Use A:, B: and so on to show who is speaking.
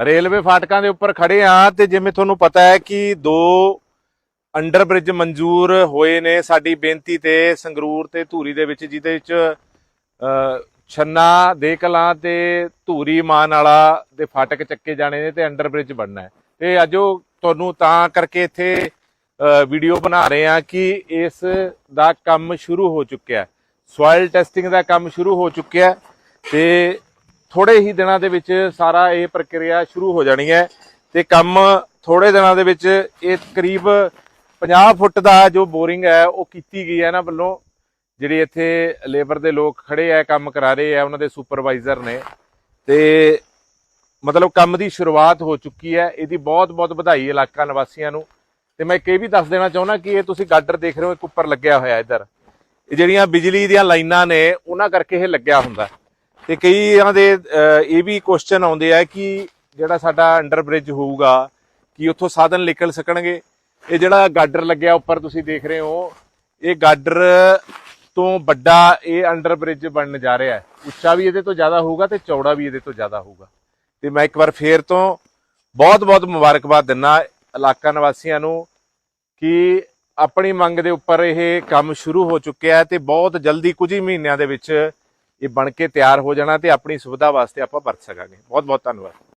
A: Railway ਫਾਟਕਾਂ ਦੇ ਉੱਪਰ ਖੜੇ ਆ ਤੇ ਜਿਵੇਂ ਤੁਹਾਨੂੰ ਪਤਾ ਹੈ ਕਿ ਦੋ ਅੰਡਰ ਬ੍ਰਿਜ ਮਨਜ਼ੂਰ ਹੋਏ ਨੇ, ਸਾਡੀ ਬੇਨਤੀ ਤੇ ਸੰਗਰੂਰ ਤੇ ਧੂਰੀ ਦੇ ਵਿੱਚ, ਜਿਹਦੇ ਵਿੱਚ ਛੰਨਾ ਦੇ ਕਲਾਂ ਤੇ ਧੂਰੀ ਮਾਨ ਵਾਲਾ ਦੇ ਫਾਟਕ ਚੱਕੇ ਜਾਣੇ ਨੇ ਤੇ ਅੰਡਰ ਬ੍ਰਿਜ ਬਣਨਾ ਹੈ। ਤੇ ਅੱਜ ਉਹ ਤੁਹਾਨੂੰ ਤਾਂ ਕਰਕੇ ਇੱਥੇ ਵੀਡੀਓ ਬਣਾ ਰਹੇ ਆ ਕਿ ਇਸ ਦਾ ਕੰਮ ਸ਼ੁਰੂ ਹੋ ਚੁੱਕਿਆ ਹੈ। ਸੋਇਲ ਟੈਸਟਿੰਗ ਦਾ ਕੰਮ ਸ਼ੁਰੂ ਹੋ ਚੁੱਕਿਆ ਹੈ ਤੇ ਥੋੜੇ ਹੀ ਦਿਨਾਂ ਦੇ ਵਿੱਚ ਸਾਰਾ ਇਹ ਪ੍ਰਕਿਰਿਆ ਸ਼ੁਰੂ ਹੋ ਜਾਣੀ ਹੈ ਤੇ ਕੰਮ ਥੋੜੇ ਦਿਨਾਂ ਦੇ ਵਿੱਚ ਇਹ ਕਰੀਬ 50 ਫੁੱਟ ਦਾ ਜੋ ਬੋਰਿੰਗ ਹੈ ਉਹ ਕੀਤੀ ਗਈ ਹੈ ਇਹਨਾਂ ਵੱਲੋਂ। ਜਿਹੜੇ ਇੱਥੇ ਲੇਬਰ ਦੇ ਲੋਕ ਖੜੇ ਆ, ਕੰਮ ਕਰਾ ਰਹੇ ਆ, ਉਹਨਾਂ ਦੇ ਸੁਪਰਵਾਈਜ਼ਰ ਨੇ। ਤੇ ਮਤਲਬ ਕੰਮ ਦੀ ਸ਼ੁਰੂਆਤ ਹੋ ਚੁੱਕੀ ਹੈ, ਇਹਦੀ ਬਹੁਤ ਬਹੁਤ ਵਧਾਈ ਇਲਾਕਾ ਨਿਵਾਸੀਆਂ ਨੂੰ। ਤੇ ਮੈਂ ਇੱਕ ਇਹ ਵੀ ਦੱਸ ਦੇਣਾ ਚਾਹੁੰਦਾ ਕਿ ਇਹ ਤੁਸੀਂ ਗਾਡਰ ਦੇਖ ਰਹੇ ਹੋ, ਇੱਕ ਉੱਪਰ ਲੱਗਿਆ ਹੋਇਆ ਇੱਧਰ। ਇਹ ਜਿਹੜੀਆਂ ਬਿਜਲੀ ਦੀਆਂ ਲਾਈਨਾਂ ਨੇ, ਉਹਨਾਂ ਕਰਕੇ ਇਹ ਲੱਗਿਆ ਹੁੰਦਾ। ਤੇ ਕਈਆਂ ਦੇ ਇਹ ਵੀ ਕੁਐਸਚਨ ਆਉਂਦੇ ਆ ਕਿ ਜਿਹੜਾ ਸਾਡਾ ਅੰਡਰ ਬ੍ਰਿਜ ਹੋਊਗਾ, ਕਿ ਉੱਥੋਂ ਸਾਧਨ ਨਿਕਲ ਸਕਣਗੇ। ਇਹ ਜਿਹੜਾ ਗਾਡਰ ਲੱਗਿਆ ਉੱਪਰ ਤੁਸੀਂ ਦੇਖ ਰਹੇ ਹੋ, ਇਹ ਗਾਡਰ ਤੋਂ ਵੱਡਾ ਇਹ ਅੰਡਰ ਬ੍ਰਿਜ ਬਣਨ ਜਾ ਰਿਹਾ ਹੈ। ਉੱਚਾ ਵੀ ਇਹਦੇ ਤੋਂ ਜ਼ਿਆਦਾ ਹੋਊਗਾ ਤੇ ਚੌੜਾ ਵੀ ਇਹਦੇ ਤੋਂ ਜ਼ਿਆਦਾ ਹੋਊਗਾ। ਤੇ ਮੈਂ ਇੱਕ ਵਾਰ ਫੇਰ ਤੋਂ ਬਹੁਤ ਬਹੁਤ ਮੁਬਾਰਕਬਾਦ ਦਿੰਨਾ ਇਲਾਕਾ ਨਿਵਾਸੀਆਂ ਨੂੰ ਕਿ ਆਪਣੀ ਮੰਗ ਦੇ ਉੱਪਰ ਇਹ ਕੰਮ ਸ਼ੁਰੂ ਹੋ ਚੁੱਕਿਆ ਹੈ ਤੇ ਬਹੁਤ ਜਲਦੀ ਕੁਝ ਹੀ ਮਹੀਨਿਆਂ ਦੇ ਵਿੱਚ ਇਹ ਬਣ ਕੇ ਤਿਆਰ ਹੋ ਜਾਣਾ ਤੇ ਆਪਣੀ ਸੁਵਿਧਾ ਵਾਸਤੇ ਆਪਾਂ ਵਰਤ ਸਕਾਂਗੇ। ਬਹੁਤ ਬਹੁਤ ਧੰਨਵਾਦ।